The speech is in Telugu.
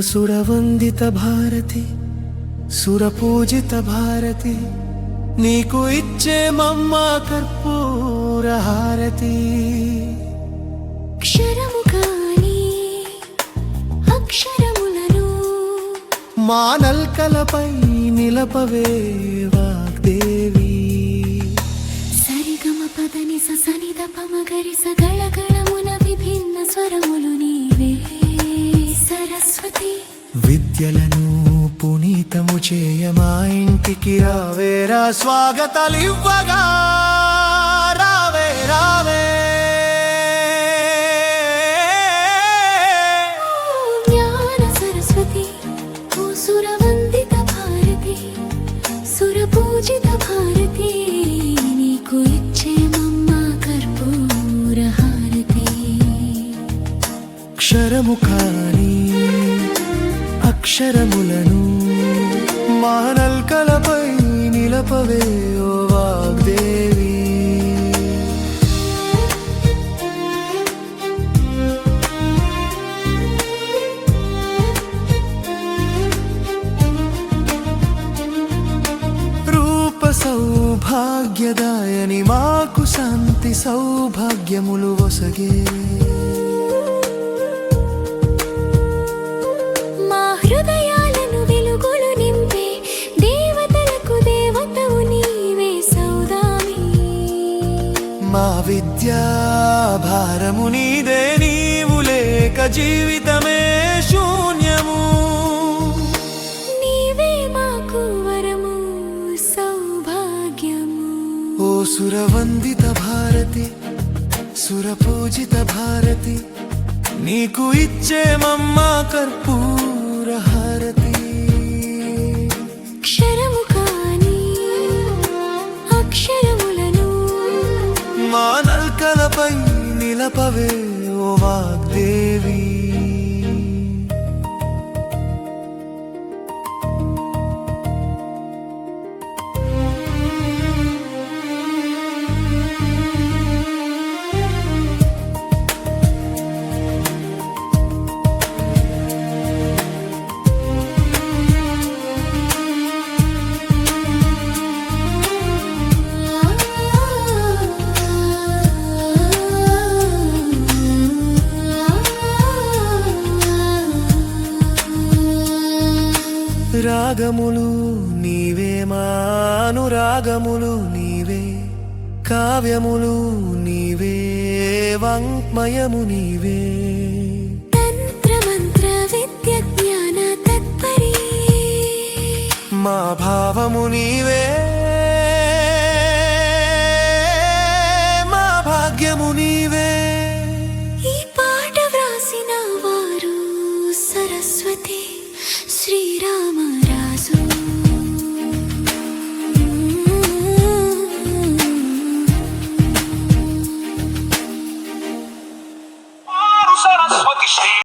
సురవందిత భారతి సురపూజిత భారతి నీకు ఇచ్చే మమ్మ కర్పూర హారతి. క్షరము కాని అక్షరములను మా నల్కలపై నిలపవే వాగ్దేవి. సరిగమ పదని సనిద పమగరి సగళగళమున విభిన్న స్వరములు నీవే. సరస్వతి. విద్యలను పునీతము చేయమా ఇంటికి రావేరా స్వాగతాలివ్వగా అక్షరములను మానల్కలపై నిలపవే ఓ వాగ్దేవి. రూప సౌభాగ్యదాయని మాకు శాంతి సౌభాగ్యములు వసగే. మా విద్యా భారము నీదే నీవు లేక జీవితమే శూన్యము. నీవే మాకు వరము సౌభాగ్యము. ఓ సురవందిత భారతి సురపూజిత భారతి నీకు ఇచ్చే మమ్మ కర్పూర నిలపవే ఓ వాగ్దేవి రాగములు నీవే మానురాగములు నీవే. కావ్యములు నీవే వాంగ్మయము నీవే. తంత్ర మంత్ర విద్య జ్ఞాన తత్పరి. మా భావము నీవే మా భాగ్యము నీవే. ఈ పాట వ్రాసిన వారు సరస్వతి. శ్రీరామ